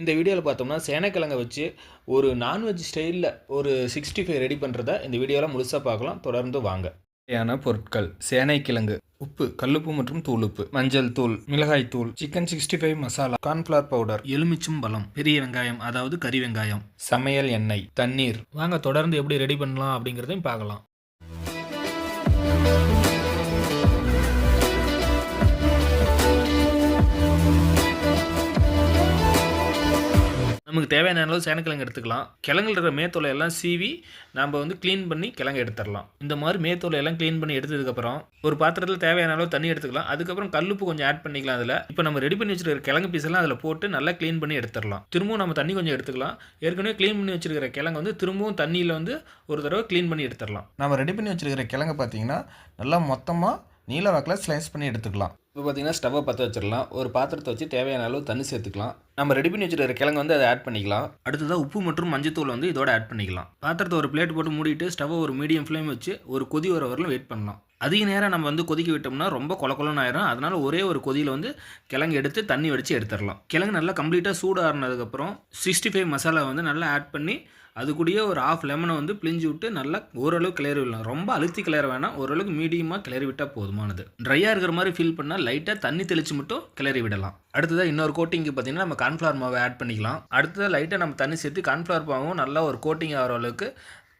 இந்த வீடியோவில் பார்த்தோம்னா சேனைக்கிழங்கை வச்சு ஒரு நான்வெஜ் ஸ்டைலில் ஒரு சிக்ஸ்டி ஃபைவ் ரெடி பண்ணுறத இந்த வீடியோவில் முழுசாக பார்க்கலாம். தொடர்ந்து வாங்க. தேவையான பொருட்கள். சேனைக்கிழங்கு உப்பு கல்லுப்பு மற்றும் தூளுப்பு மஞ்சள் தூள் மிளகாய் தூள் chicken sixty five masala cornflour powder எலுமிச்சம் பழம் பெரிய வெங்காயம் அதாவது கறி வெங்காயம். சமையல் எண்ணெய் தண்ணீர். வாங்க தொடர்ந்து எப்படி ரெடி பண்ணலாம் அப்படிங்கிறதையும் பார்க்கலாம். நமக்கு தேவையான அளவு சேனக்கிழங்கு எடுத்துக்கலாம். கிழங்குல இருக்கிற மேத்தோலை எல்லாம் சீவி நம்ம வந்து க்ளீன் பண்ணி கிழங்கு எடுத்துடலாம். இந்த மாதிரி மேத்தோலை எல்லாம் க்ளீன் பண்ணி எடுத்ததுக்கப்புறம் ஒரு பாத்திரத்தில் தேவையான அளவு தண்ணி எடுத்துக்கலாம். அதுக்கப்புறம் கல்லுப்பு கொஞ்சம் ஆட் பண்ணிக்கலாம் அதில். இப்போ நம்ம ரெடி பண்ணி வச்சிருக்கிற கிழங்கு பீஸ் எல்லாம் அதில் போட்டு நல்லா க்ளீன் பண்ணி எடுத்துடலாம். திரும்பவும் நம்ம தண்ணி கொஞ்சம் எடுத்துக்கலாம். ஏற்கனவே க்ளீன் பண்ணி வச்சிருக்கிற கிழங்கு வந்து திரும்பவும் தண்ணியில் வந்து ஒரு தடவை க்ளீன் பண்ணி எடுத்துடலாம். நம்ம ரெடி பண்ணி வச்சிருக்கிற கிழங்கு பார்த்தீங்கன்னா நல்லா மொத்தமாக நீல வாக்கில் ஸ்லைஸ் பண்ணி எடுத்துக்கலாம். இப்போ பார்த்தீங்கன்னா ஸ்டவ்வை பற்ற வச்சிடலாம். ஒரு பாத்திரத்தை வச்சு தேவையான அளவு தண்ணி சேர்த்துக்கலாம். நம்ம ரெடி பண்ணி வச்சிருக்கிற கிழங்கு வந்து அதை ஆட் பண்ணிக்கலாம். அடுத்ததாக உப்பு மற்றும் மஞ்சத்தூள் வந்து இதோட ஆட் பண்ணிக்கலாம். பாத்திரத்தை ஒரு பிளேட் போட்டு மூடிட்டு ஸ்டவ்வை ஒரு மீடியம் ஃப்ளேம் வச்சு ஒரு கொதி வர வரலும் வெயிட் பண்ணலாம். அதிக நேரம் நம்ம வந்து கொதிக்க விட்டோம்னா ரொம்ப கொல ஆயிரும். அதனால ஒரே ஒரு கொதியில் வந்து கிழங்கு எடுத்து தண்ணி வடித்து எடுத்துடலாம். கிழங்கு நல்லா கம்ப்ளீட்டாக சூடாகினதுக்கப்புறம் சிக்ஸ்டி ஃபைவ் மசாலா வந்து நல்லா ஆட் பண்ணி அது கூடயே ஒரு ஆஃப் லெமனை வந்து பிழிஞ்சு விட்டு நல்லா ஓரளவு கிளறி விடலாம். ரொம்ப அழுத்தி கிளற வேணாம். ஓரளவுக்கு மீடியமாக கிளறி விட்டால் போதுமானது. ட்ரையாக இருக்கிற மாதிரி ஃபீல் பண்ணால் லைட்டாக தண்ணி தெளித்து மட்டும் கிளறி விடலாம். அடுத்ததாக இன்னொரு கோட்டிங்க்கு பார்த்தீங்கன்னா நம்ம கார்ன்ஃப்ளவர் மாவை ஆட் பண்ணிக்கலாம். அடுத்ததாக லைட்டாக நம்ம தண்ணி சேர்த்து கார்ன்ஃப்ளவர் மாவும் நல்லா ஒரு கோட்டிங் ஆகிற அளவுக்கு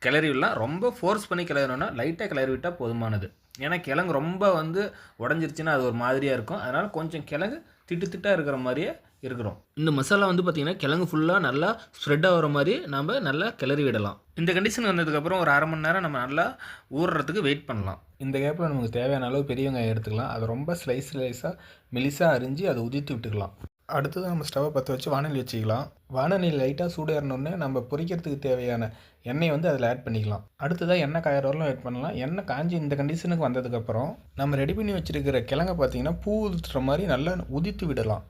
கிளறி விடலாம் ரொம்ப ஃபோர்ஸ் பண்ணி கிளறணும்னா லைட்டாக கிளறி விட்டால் போதுமானது. ஏன்னா கிழங்கு ரொம்ப வந்து உடஞ்சிருச்சுன்னா அது ஒரு மாதிரியாக இருக்கும். அதனால் கொஞ்சம் கிழங்கு திட்டு திட்டாக இருக்கிற மாதிரியே இருக்கிறோம். இந்த மசாலா வந்து பார்த்திங்கன்னா கிழங்கு ஃபுல்லாக நல்லா ஸ்ப்ரெட் ஆகிற மாதிரி நம்ம நல்லா கிளறி விடலாம். இந்த கண்டிஷன் வந்ததுக்கப்புறம் ஒரு அரை மணி நேரம் நம்ம நல்லா ஊறுறதுக்கு வெயிட் பண்ணலாம். இந்த கேப்பில் நமக்கு தேவையான அளவு பெரிய வெங்காயம் எடுத்துக்கலாம். அதை ரொம்ப ஸ்லைஸ் ஸ்லைஸாக மெலிசாக அரிஞ்சு அதை உதிர்த்து விட்டுக்கலாம். அடுத்தது நம்ம ஸ்டவ்வை பற்ற வச்சு வானொலி வச்சுக்கலாம். வானொலி லைட்டாக சூடு நம்ம பொரிக்கிறதுக்கு தேவையான எண்ணெய் வந்து அதில் ஆட் பண்ணிக்கலாம். அடுத்ததாக எண்ணெய் காயிற வரலும் ஆட் பண்ணலாம். எண்ணெய் காஞ்சி இந்த கண்டிஷனுக்கு வந்ததுக்கப்புறம் நம்ம ரெடி பண்ணி வச்சுருக்கிற கிழங்க பார்த்தீங்கன்னா பூ உதுத்துற மாதிரி நல்லா உதித்து விடலாம்.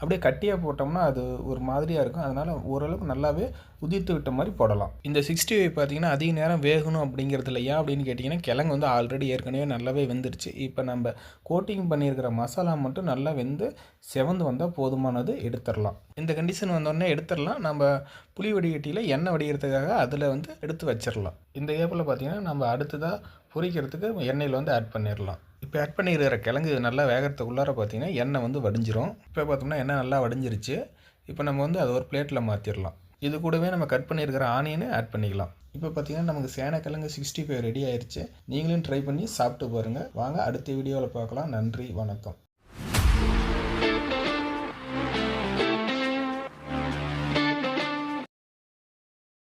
அப்படியே கட்டியாக போட்டோம்னா அது ஒரு மாதிரியாக இருக்கும். அதனால் ஓரளவுக்கு நல்லாவே உதிர்த்து விட்ட மாதிரி போடலாம். இந்த சிக்ஸ்டி ஃபைவ் பார்த்தீங்கன்னா அதிக நேரம் வேகணும் அப்படிங்கிறதுல ஏன் அப்படின்னு கேட்டிங்கன்னா கிழங்கு வந்து ஆல்ரெடி ஏற்கனவே நல்லாவே வெந்துருச்சு. இப்போ நம்ம கோட்டிங் பண்ணியிருக்கிற மசாலா மட்டும் நல்லா வெந்து செவந்து வந்தால் போதுமானது எடுத்துடலாம். இந்த கண்டிஷன் வந்தோடனே எடுத்துடலாம். நம்ம புளி வடிகட்டியில் எண்ணெய் வடிகிறதுக்காக அதில் வந்து எடுத்து வச்சிடலாம். இந்த ஏப்பில் பார்த்திங்கன்னா நம்ம அடுத்ததாக பொரிக்கிறதுக்கு எண்ணெயில் வந்து ஆட் பண்ணிடலாம். இப்போ ஆட் பண்ணியிருக்கிற கிழங்கு நல்லா வேகிறதுக்குள்ளார பார்த்தீங்கன்னா எண்ணெய் வந்து வடிஞ்சிரும். இப்போ பார்த்தோம்னா எண்ணெய் நல்லா வடிஞ்சிருச்சு. இப்போ நம்ம வந்து அதை ஒரு பிளேட்டில் மாற்றிடலாம் இது கூடவே நம்ம கட் பண்ணியிருக்கிற ஆனியனை ஆட் பண்ணிக்கலாம். இப்போ பார்த்தீங்கன்னா நமக்கு சேனக்கிழங்கு சிக்ஸ்டி ஃபைவ் ரெடி ஆயிடுச்சு நீங்களும் ட்ரை பண்ணி சாப்பிட்டு பாருங்கள் வாங்க அடுத்த வீடியோவில் பார்க்கலாம். நன்றி வணக்கம்.